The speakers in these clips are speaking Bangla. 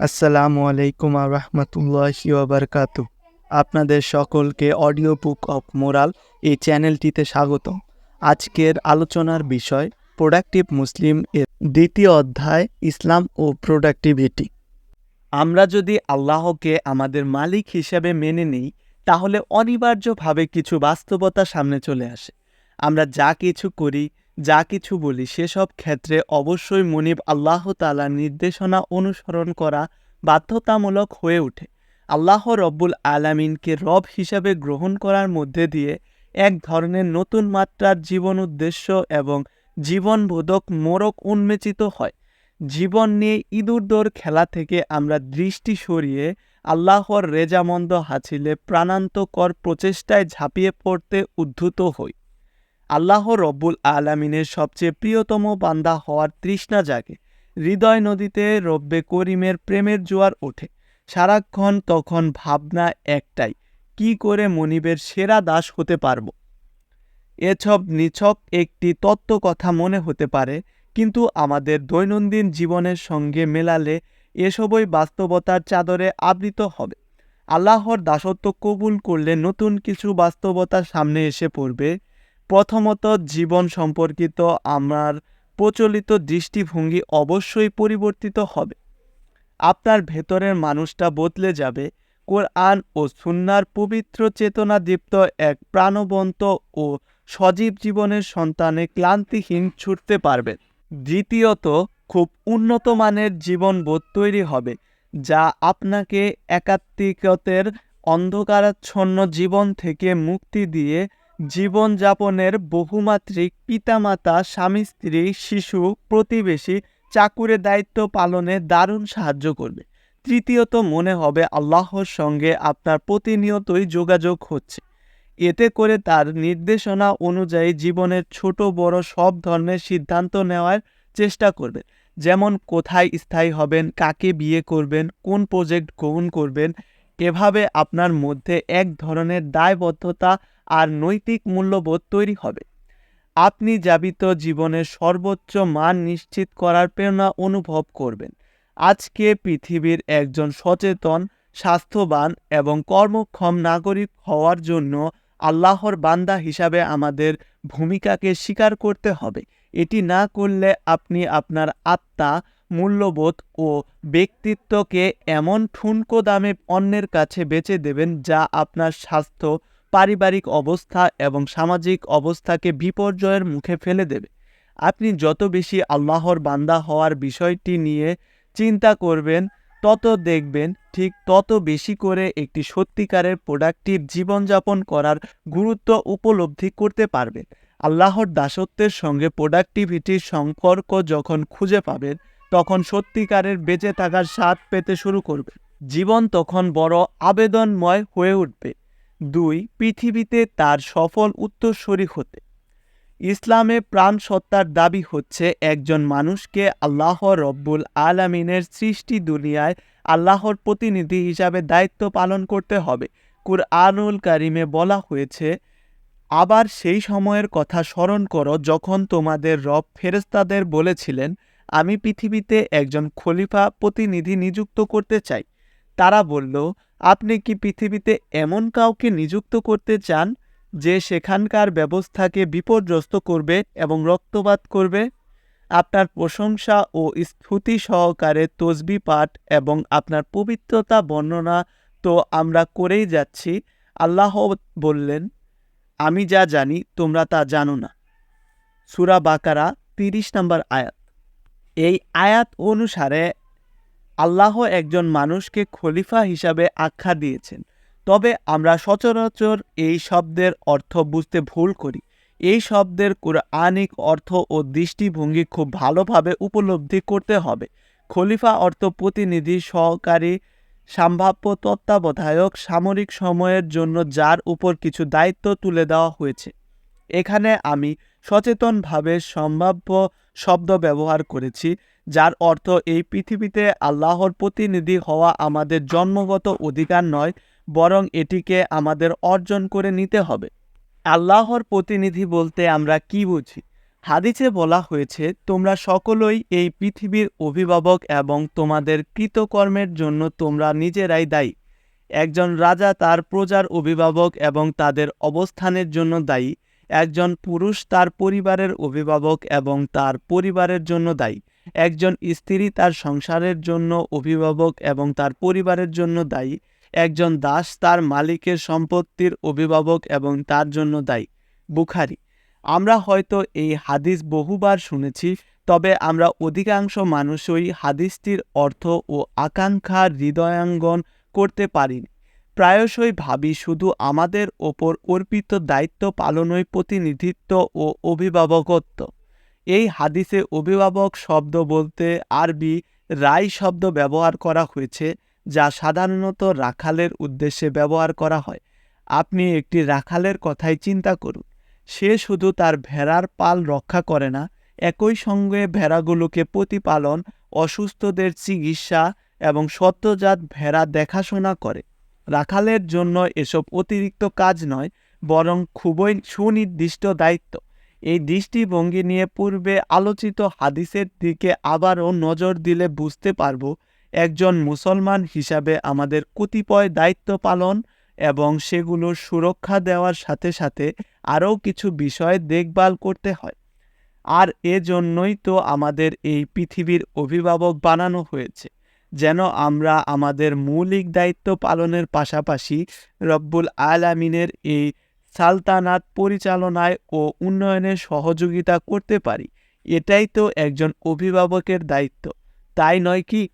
আসসালামু আলাইকুম রহমতুল্লাহি ওবরকাতু আপনাদের সকলকে অডিও বুক অফ মোরাল এই চ্যানেলটিতে স্বাগত। আজকের আলোচনার বিষয় প্রোডাক্টিভ মুসলিম এর দ্বিতীয় অধ্যায়, ইসলাম ও প্রোডাক্টিভিটি। আমরা যদি আল্লাহকে আমাদের মালিক হিসেবে মেনে নিই, তাহলে অনিবার্যভাবে কিছু বাস্তবতা সামনে চলে আসে। আমরা যা কিছু করি যা কিছু বলি, সেসব ক্ষেত্রে অবশ্যই মনিব আল্লাহ তালার নির্দেশনা অনুসরণ করা বাধ্যতামূলক হয়ে ওঠে। আল্লাহ রব্বুল আলামিনকে রব হিসাবে গ্রহণ করার মধ্যে দিয়ে এক ধরনের নতুন মাত্রার জীবন উদ্দেশ্য এবং জীবনবোধক মোড়ক উন্মেচিত হয়। জীবন নিয়ে ইঁদুর দৌড় খেলা থেকে আমরা দৃষ্টি সরিয়ে আল্লাহর রেজামন্দ হাসিলে প্রাণান্তকর প্রচেষ্টায় ঝাঁপিয়ে পড়তে উদ্ধুত হই। আল্লাহ রব্বুল আলামিনের সবচেয়ে প্রিয়তম বান্দা হওয়ার তৃষ্ণা জাগে। হৃদয় নদীতে রব্বে করিমের প্রেমের জোয়ার ওঠে। সারাক্ষণ তখন ভাবনা একটাই, কি করে মনিবের সেরা দাস হতে পারব? এছব নিছক একটি তত্ত্ব কথা মনে হতে পারে, কিন্তু আমাদের দৈনন্দিন জীবনের সঙ্গে মেলালে এসবই বাস্তবতার চাদরে আবৃত হবে। আল্লাহর দাসত্ব কবুল করলে নতুন কিছু বাস্তবতা সামনে এসে পড়বে। প্রথমত জীবন সম্পর্কিত আমার প্রচলিত দৃষ্টিভঙ্গি অবশ্যই পরিবর্তিত হবে। আপনার ভেতরের মানুষটা বদলে যাবে। কোরআন ও সুন্নার পবিত্র চেতনা দীপ্ত এক প্রাণবন্ত ও সজীব জীবনের সন্তানে ক্লান্তিহীন ছুটতে পারবেন দ্বিতীয়ত, খুব উন্নত মানের জীবনবোধ তৈরি হবে, যা আপনাকে একাত্মিকতের অন্ধকারাচ্ছন্ন জীবন থেকে মুক্তি দিয়ে জীবনযাপনের বহুমাত্রিক পিতামাতা, স্বামী, স্ত্রী, শিশু, প্রতিবেশী চাকুরে দায়িত্ব পালনে দারুণ সাহায্য করবে। তৃতীয়ত মনে হবে আল্লাহর সঙ্গে আপনার প্রতিনিয়তই যোগাযোগ হচ্ছে। এতে করে তার নির্দেশনা অনুযায়ী জীবনের ছোট, বড় সব ধরনের সিদ্ধান্ত নেওয়ার চেষ্টা করবেন। যেমন, কোথায় স্থায়ী হবেন, কাকে বিয়ে করবেন, কোন প্রজেক্ট গ্রহণ করবেন, এভাবে আপনার মধ্যে এক ধরনের দায়বদ্ধতা আর নৈতিক মূল্যবোধ তৈরি হবে। আপনি যাবিত জীবনের সর্বোচ্চ মান নিশ্চিত করার প্রেরণা অনুভব করবেন। আজকে পৃথিবীর একজন সচেতন, স্বাস্থ্যবান এবং কর্মক্ষম নাগরিক হওয়ার জন্য আল্লাহর বান্দা হিসাবে আমাদের ভূমিকাকে স্বীকার করতে হবে। এটি না করলে আপনি আপনার আত্মা, মূল্যবোধ ও ব্যক্তিত্বকে এমন ঠুনকো দামে অন্যের কাছে বেচে দেবেন যা আপনার স্বাস্থ্য পারিবারিক অবস্থা এবং সামাজিক অবস্থাকে বিপর্যয়ের মুখে ফেলে দেবে। আপনি যত বেশি আল্লাহর বান্দা হওয়ার বিষয়টি নিয়ে চিন্তা করবেন, তত দেখবেন ঠিক তত বেশি করে একটি সত্যিকারের প্রোডাক্টিভ জীবনযাপন করার গুরুত্ব উপলব্ধি করতে পারবেন আল্লাহর দাসত্বের সঙ্গে প্রোডাক্টিভিটির সম্পর্ক যখন খুঁজে পাবেন, তখন সত্যিকারের বেঁচে থাকার স্বাদ পেতে শুরু করবে। জীবন তখন বড় আবেদনময় হয়ে উঠবে। দুই, পৃথিবীতে তার সফল উত্তরসূরি হতে। ইসলামে প্রাণ সত্তার দাবি হচ্ছে একজন মানুষকে আল্লাহ রব্বুল আলামিনের সৃষ্টি দুনিয়ায় আল্লাহর প্রতিনিধি হিসাবে দায়িত্ব পালন করতে হবে। কুরআনুল কারিমে বলা হয়েছে, আবার সেই সময়ের কথা স্মরণ করো যখন তোমাদের রব ফেরেস্তাদের বলেছিলেন, আমি পৃথিবীতে একজন খলিফা প্রতিনিধি নিযুক্ত করতে চাই। তারা বলল, আপনি কি পৃথিবীতে এমন কাউকে নিযুক্ত করতে চান যে সেখানকার ব্যবস্থাকে বিপর্যস্ত করবে এবং রক্তপাত করবে? আপনার প্রশংসা ও স্তুতি সহকারে তসবি পাঠ এবং আপনার পবিত্রতা বর্ণনা তো আমরা করেই যাচ্ছি। আল্লাহ বললেন, আমি যা জানি, তোমরা তা জানো না। সুরা বাকারা তিরিশ নম্বর আয়াত। এই আয়াত অনুসারে আল্লাহ একজন মানুষকে খলিফা হিসাবে আখ্যা দিয়েছেন। তবে আমরা সচরাচর এই শব্দের অর্থ বুঝতে ভুল করি। এই শব্দের কোরআনিক অর্থ ও দৃষ্টিভঙ্গি খুব ভালোভাবে উপলব্ধি করতে হবে। খলিফা অর্থ প্রতিনিধি, সহকারী, সম্ভাব্য তত্ত্বাবধায়ক, সামরিক সময়ের জন্য যার উপর কিছু দায়িত্ব তুলে দেওয়া হয়েছে। এখানে আমি সচেতনভাবে সম্ভাব্য শব্দ ব্যবহার করেছি। যার অর্থ এই পৃথিবীতে আল্লাহর প্রতিনিধি হওয়া আমাদের জন্মগত অধিকার নয়, বরং এটিকে আমাদের অর্জন করে নিতে হবে। আল্লাহর প্রতিনিধি বলতে আমরা কি বুঝি? হাদিসে বলা হয়েছে, তোমরা সকলেই এই পৃথিবীর অভিভাবক এবং তোমাদের কৃতকর্মের জন্য তোমরা নিজেরাই দায়ী। একজন রাজা তার প্রজার অভিভাবক এবং তাদের অবস্থানের জন্য দায়ী। একজন পুরুষ তার পরিবারের অভিভাবক এবং তার পরিবারের জন্য দায়ী। একজন স্ত্রী তার সংসারের জন্য অভিভাবক এবং তার পরিবারের জন্য দায়ী। একজন দাস তার মালিকের সম্পত্তির অভিভাবক এবং তার জন্য দায়ী। বুখারি। আমরা হয়তো এই হাদিস বহুবার শুনেছি, তবে আমরা অধিকাংশ মানুষই হাদিসটির অর্থ ও আকাঙ্ক্ষা হৃদয়াঙ্গন করতে পারিনি। প্রায়শই ভাবি শুধু আমাদের ওপর অর্পিত দায়িত্ব পালনই প্রতিনিধিত্ব ও অভিভাবকত্ব। এই হাদিসে অভিভাবক শব্দ বলতে আরবি রাই শব্দ ব্যবহার করা হয়েছে, যা সাধারণত রাখালের উদ্দেশ্যে ব্যবহার করা হয়। আপনি একটি রাখালের কথাই চিন্তা করুন। সে শুধু তার ভেড়ার পাল রক্ষা করে না, একই সঙ্গে ভেড়াগুলোকে প্রতিপালন, অসুস্থদের চিকিৎসা এবং সত্যজাত ভেড়া দেখাশোনা করে। রাখালের জন্য এসব অতিরিক্ত কাজ নয়, বরং খুবই সুনির্দিষ্ট দায়িত্ব। এই দৃষ্টিভঙ্গি নিয়ে পূর্বে আলোচিত হাদিসের দিকে আবারও নজর দিলে বুঝতে পারব, একজন মুসলমান হিসাবে আমাদের কতিপয় দায়িত্ব পালন এবং সেগুলোর সুরক্ষা দেওয়ার সাথে সাথে আরও কিছু বিষয় দেখভাল করতে হয়। আর এজন্যই তো আমাদের এই পৃথিবীর অভিভাবক বানানো হয়েছে, যেন আমরা আমাদের মৌলিক দায়িত্ব পালনের পাশাপাশি রব্বুল আলামিনের এই সালতানাত পরিচালনায় ও উন্নয়নে সহযোগিতা করতে পারি। এটাই তো একজন অভিভাবকের দায়িত্ব। তাই নয় কি?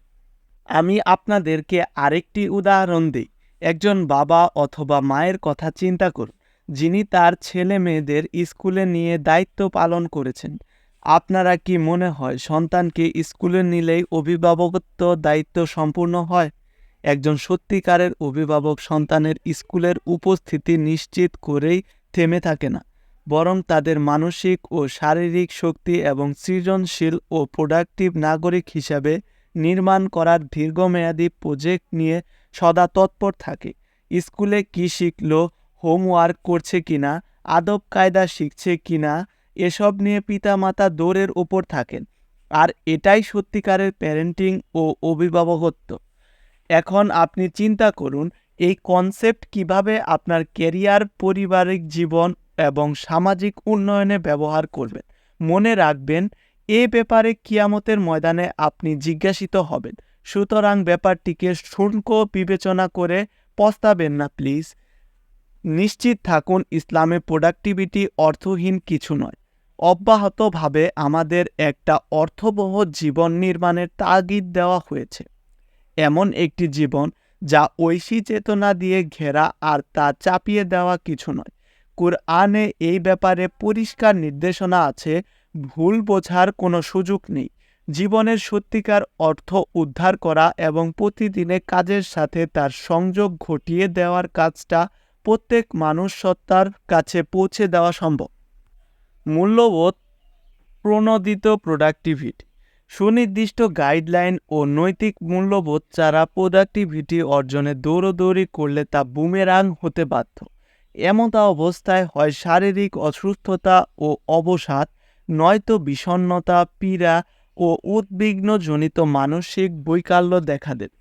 আমি আপনাদেরকে আরেকটি উদাহরণ দিই। একজন বাবা অথবা মায়ের কথা চিন্তা করুন। যিনি তার ছেলে মেয়েদের স্কুলে নিয়ে দায়িত্ব পালন করেছেন। আপনারা কি মনে হয় সন্তানকে স্কুলে নিলেই অভিভাবকত্ব দায়িত্ব সম্পূর্ণ হয়? একজন সত্যিকারের অভিভাবক সন্তানের স্কুলের উপস্থিতি নিশ্চিত করেই থেমে থাকে না, বরং তাদের মানসিক ও শারীরিক শক্তি এবং সৃজনশীল ও প্রোডাক্টিভ নাগরিক হিসাবে নির্মাণ করার দীর্ঘমেয়াদী প্রজেক্ট নিয়ে সদা তৎপর থাকে। স্কুলে কি শিখলো, হোমওয়ার্ক করছে কিনা, আদব কায়দা শিখছে কিনা, এসব নিয়ে পিতামাতা দৌড়ের ওপর থাকেন, আর এটাই সত্যিকারের প্যারেন্টিং ও অভিভাবকত্ব। এখন আপনি চিন্তা করুন, এই কনসেপ্ট কীভাবে আপনার ক্যারিয়ার পারিবারিক জীবন এবং সামাজিক উন্নয়নে ব্যবহার করবেন। মনে রাখবেন, এ ব্যাপারে কিয়ামতের ময়দানে আপনি জিজ্ঞাসিত হবেন। সুতরাং ব্যাপারটিকে শুল্ক বিবেচনা করে পস্তাবেন না প্লিজ নিশ্চিত থাকুন, ইসলামে প্রোডাক্টিভিটি অর্থহীন কিছু নয়। অব্যাহতভাবে আমাদের একটা অর্থবহ জীবন নির্মাণের তাগিদ দেওয়া হয়েছে। এমন একটি জীবন যা ঐশী চেতনা দিয়ে ঘেরা আর তা চাপিয়ে দেওয়া কিছু নয়। কুরআনে এই ব্যাপারে পরিষ্কার নির্দেশনা আছে, ভুল বোঝার কোনো সুযোগ নেই। জীবনের সত্যিকার অর্থ উদ্ধার করা এবং প্রতিদিনে কাজের সাথে তার সংযোগ ঘটিয়ে দেওয়ার কাজটা প্রত্যেক মানুষ সত্তার কাছে পৌঁছে দেওয়া সম্ভব। মূল্যবোধ প্রণোদিত প্রোডাক্টিভিটি সুনির্দিষ্ট গাইডলাইন ও নৈতিক মূল্যবোধ ছাড়া প্রোডাক্টিভিটি অর্জনে দৌড়দৌড়ি করলে তা বুমেরাং হতে বাধ্য। এমতা অবস্থায় হয় শারীরিক অসুস্থতা ও অবসাদ, নয়তো বিষণ্নতা পীড়া ও উদ্বিগ্নজনিত মানসিক বৈকাল্য দেখা দেবে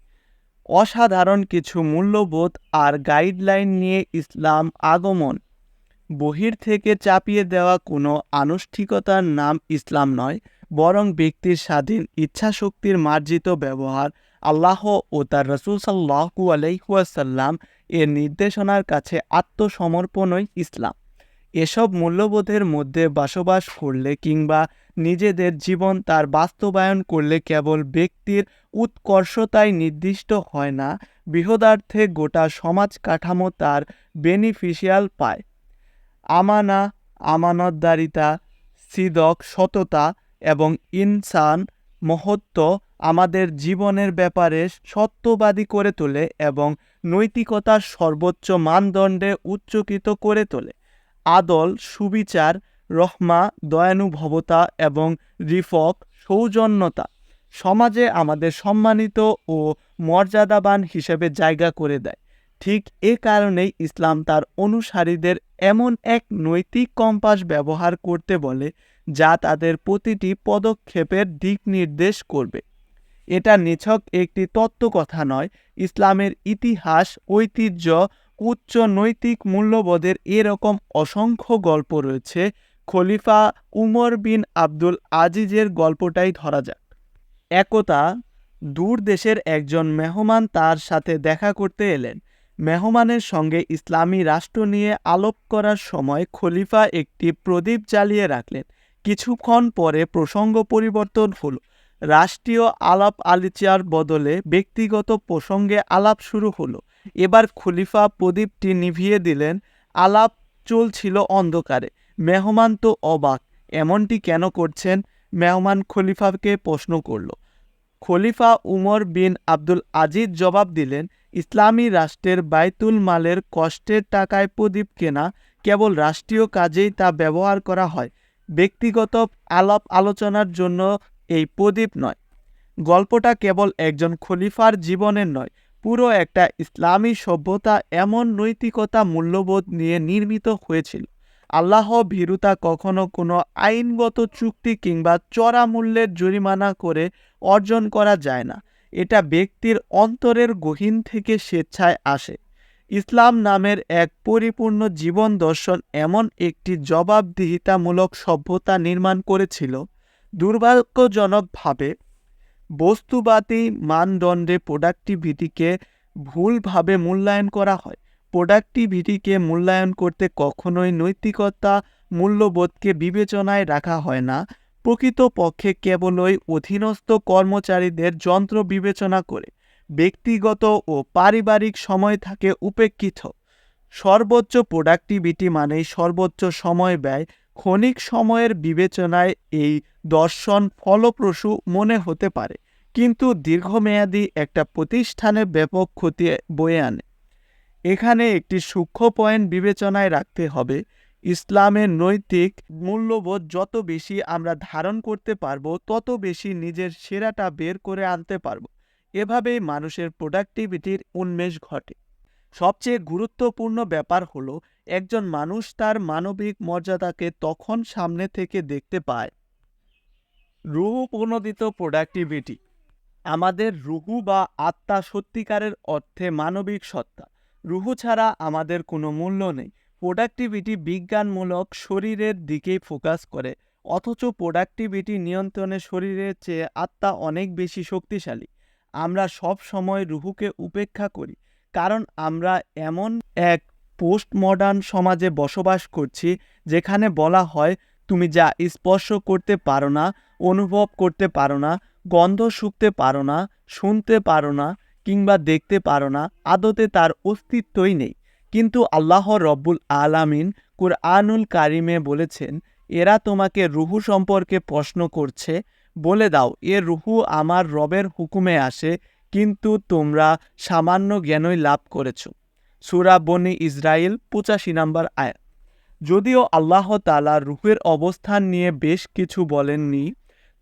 অসাধারণ কিছু মূল্যবোধ আর গাইডলাইন নিয়ে ইসলাম আগমন। বহির থেকে চাপিয়ে দেওয়া কোনো আনুষ্ঠিকতার নাম ইসলাম নয় বরং ব্যক্তির স্বাধীন ইচ্ছাশক্তির মার্জিত ব্যবহার আল্লাহ ও তার রসুল সাল্লাহু আলাইহুয়াসাল্লাম এর নির্দেশনার কাছে আত্মসমর্পণই ইসলাম। এসব মূল্যবোধের মধ্যে বসবাস করলে কিংবা নিজেদের জীবন তার বাস্তবায়ন করলে কেবল ব্যক্তির উৎকর্ষতাই নির্দিষ্ট হয় না, বৃহদার্থে গোটা সমাজ কাঠামো তার বেনিফিশিয়াল পায়। আমানা, আমানতদারিতা, সিদক, সততা এবং ইনসান মহত্ব আমাদের জীবনের ব্যাপারে সত্যবাদী করে তোলে এবং নৈতিকতার সর্বোচ্চ মানদণ্ডে উচ্চকিত করে তোলে। আদল, সুবিচার, রহমা, দয়ানুভবতা এবং রিফক, সৌজন্যতা সমাজে আমাদের সম্মানিত ও মর্যাদাবান হিসেবে জায়গা করে দেয়। ঠিক এ কারণেই ইসলাম তার অনুসারীদের এমন এক নৈতিক কম্পাস ব্যবহার করতে বলে যা তাদের প্রতিটি পদক্ষেপের দিক নির্দেশ করবে। এটা নিছক একটি তত্ত্বকথা নয়, ইসলামের ইতিহাস, ঐতিহ্য, উচ্চ নৈতিক মূল্যবোধের এরকম অসংখ্য গল্প রয়েছে। খলিফা উমর বিন আব্দুল আজিজের গল্পটাই ধরা যাক। একতা দূর দেশের একজন মেহমান তার সাথে দেখা করতে এলেন। মেহমানের সঙ্গে ইসলামী রাষ্ট্র নিয়ে আলোপ করার সময় খলিফা একটি প্রদীপ জ্বালিয়ে রাখলেন। কিছুক্ষণ পরে প্রসঙ্গ পরিবর্তন হলো। রাষ্ট্রীয় আলাপ আলিচার বদলে ব্যক্তিগত প্রসঙ্গে আলাপ শুরু হলো। এবার খলিফা প্রদীপটি নিভিয়ে দিলেন। আলাপ চলছিল অন্ধকারে। মেহমান তো অবাক। এমনটি কেন করছেন? মেহমান খলিফাকে প্রশ্ন করল। খলিফা উমর বিন আব্দুল আজিজ জবাব দিলেন, ইসলামী রাষ্ট্রের বাইতুল মালের কষ্টের টাকায় প্রদীপ কেনা কেবল রাষ্ট্রীয় কাজেই তা ব্যবহার করা হয়। ব্যক্তিগত আলাপ আলোচনার জন্য এই প্রদীপ নয়। গল্পটা কেবল একজন খলিফার জীবনের নয়, পুরো একটা ইসলামী সভ্যতা এমন নৈতিকতা মূল্যবোধ নিয়ে নির্মিত হয়েছিল। আল্লাহ ভীরুতা কখনো কোনো আইনগত চুক্তি কিংবা চড়া মূল্যের জরিমানা করে অর্জন করা যায় না। এটা ব্যক্তির অন্তরের গহীন থেকে স্বেচ্ছায় আসে। ইসলাম নামের এক পরিপূর্ণ জীবন দর্শন এমন একটি জবাবদিহিতামূলক সভ্যতা নির্মাণ করেছিল। দুর্ভাগ্যজনকভাবে, বস্তুবাদী মানদণ্ডে প্রোডাক্টিভিটিকে ভুলভাবে মূল্যায়ন করা হয়। প্রোডাক্টিভিটিকে মূল্যায়ন করতে কখনোই নৈতিকতা মূল্যবোধকে বিবেচনায় রাখা হয় না। প্রকৃতপক্ষে কেবলই অধীনস্থ কর্মচারীদের যন্ত্র বিবেচনা করে। ব্যক্তিগত ও পারিবারিক সময় থাকে উপেক্ষিত। সর্বোচ্চ প্রোডাক্টিভিটি মানেই সর্বোচ্চ সময় ব্যয়, ক্ষণিক সময়ের বিবেচনায় এই দর্শন ফলপ্রসূ মনে হতে পারে, কিন্তু দীর্ঘমেয়াদী একটা প্রতিষ্ঠানে ব্যাপক ক্ষতি বয়ে আনে। এখানে একটি সূক্ষ্ম পয়েন্ট বিবেচনায় রাখতে হবে, ইসলামের নৈতিক মূল্যবোধ যত বেশি আমরা ধারণ করতে পারব, তত বেশি নিজের সেরাটা বের করে আনতে পারব। এভাবেই মানুষের প্রোডাক্টিভিটির উন্মেষ ঘটে। সবচেয়ে গুরুত্বপূর্ণ ব্যাপার হলো, একজন মানুষ তার মানবিক মর্যাদাকে তখন সামনে থেকে দেখতে পায়। রুহু প্রণোদিত প্রোডাক্টিভিটি আমাদের রুহু বা আত্মা সত্যিকারের অর্থে মানবিক সত্তা। রুহু ছাড়া আমাদের কোনো মূল্য নেই। প্রোডাক্টিভিটি বিজ্ঞানমূলক শরীরের দিকেই ফোকাস করে। অথচ প্রোডাক্টিভিটি নিয়ন্ত্রণে শরীরের চেয়ে আত্মা অনেক বেশি শক্তিশালী। আমরা সব সময় রুহুকে উপেক্ষা করি। কারণ আমরা এমন এক পোস্ট মডার্ন সমাজে বসবাস করছি, যেখানে বলা হয়, তুমি যা স্পর্শ করতে পারো না, অনুভব করতে পারো না, গন্ধ শুকতে পারো না, শুনতে পারো না, কিংবা দেখতে পারো না, আদতে তার অস্তিত্বই নেই। কিন্তু আল্লাহ রব্বুল আলামিন কুরআনুল কারিমে বলেছেন, এরা তোমাকে রুহু সম্পর্কে প্রশ্ন করছে বলে দাও, এ রুহু আমার রবের হুকুমে আসে, কিন্তু তোমরা সামান্য জ্ঞানই লাভ করেছ। সুরা বনি ইসরায়েল পঁচাশি নম্বর আয়াত। যদিও আল্লাহ তালা রুহের অবস্থান নিয়ে বেশ কিছু বলেননি,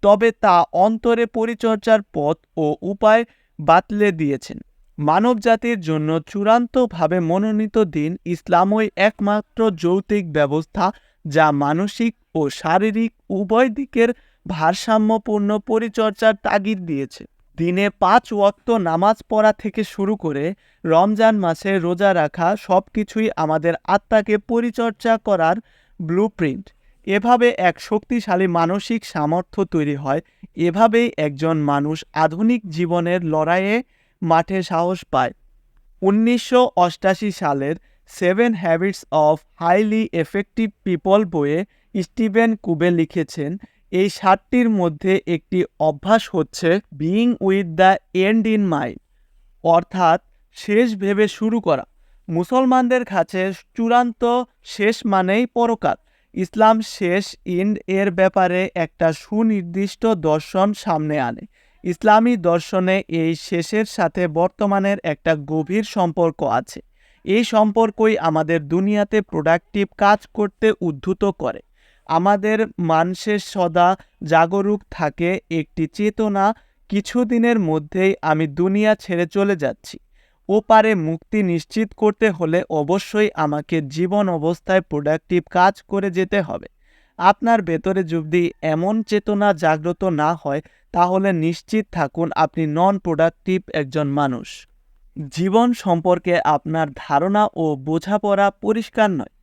তবে তা অন্তরে পরিচর্যার পথ ও উপায় বাতলে দিয়েছেন। মানবজাতির জন্য চূড়ান্তভাবে মনোনীত দিন ইসলামই একমাত্র যৌতিক ব্যবস্থা, যা মানসিক ও শারীরিক উভয় দিকের ভারসাম্যপূর্ণ পরিচর্যার তাগিদ দিয়েছে। দিনে পাঁচ ওয়াক্ত নামাজ পড়া থেকে শুরু করে রমজান মাসে রোজা রাখা সব কিছুই আমাদের আত্মাকে পরিচর্যা করার ব্লুপ্রিন্ট এভাবে এক শক্তিশালী মানসিক সামর্থ্য তৈরি হয়। এভাবেই একজন মানুষ আধুনিক জীবনের লড়াইয়ে মাঠে সাহস পায়। উনিশশো সালের seven habits of highly effective people বইয়ে স্টিভেন কুবে লিখেছেন এই সাতটির মধ্যে একটি অভ্যাস হচ্ছে being with the end in mind অর্থাৎ শেষ ভেবে শুরু করা। মুসলমানদের কাছে চূড়ান্ত শেষ মানেই পরকাল। ইসলাম শেষ ইন্ড এর ব্যাপারে একটা সুনির্দিষ্ট দর্শন সামনে আনে। ইসলামী দর্শনে এই শেষের সাথে বর্তমানের একটা গভীর সম্পর্ক আছে। এই সম্পর্কই আমাদের দুনিয়াতে প্রোডাক্টিভ কাজ করতে উদ্ধুত করে। আমাদের মানুষের সদা জাগরুক থাকে একটি চেতনা কিছুদিনের মধ্যেই আমি দুনিয়া ছেড়ে চলে যাচ্ছি। ওপারে মুক্তি নিশ্চিত করতে হলে অবশ্যই আমাকে জীবন অবস্থায় প্রোডাক্টিভ কাজ করে যেতে হবে। আপনার ভেতরে যদি এমন চেতনা জাগ্রত না হয়, তাহলে নিশ্চিত থাকুন আপনি নন প্রোডাক্টিভ একজন মানুষ। জীবন সম্পর্কে আপনার ধারণা ও বোঝাপড়া পরিষ্কার নয়।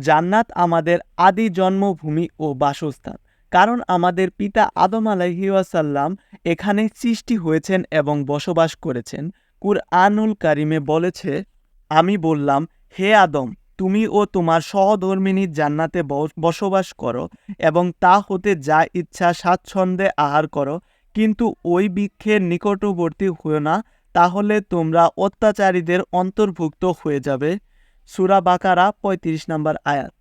জান্নাত আমাদের আদি জন্মভূমি ও বাসস্থান। কারণ আমাদের পিতা আদম আলাইহিওয়াসাল্লাম এখানে সৃষ্টি হয়েছেন এবং বসবাস করেছেন। কুর কুরআনুল কারিমে বলেছে, আমি বললাম, হে আদম, তুমি ও তোমার সহধর্মিনী জান্নাতে বসবাস করো এবং তা হতে যা ইচ্ছা স্বাচ্ছন্দ্যে আহার করো। কিন্তু ওই বৃক্ষের নিকটবর্তী হও না, তাহলে তোমরা অত্যাচারীদের অন্তর্ভুক্ত হয়ে যাবে। সুরা বাকারা পঁয়ত্রিশ নম্বর আয়াত।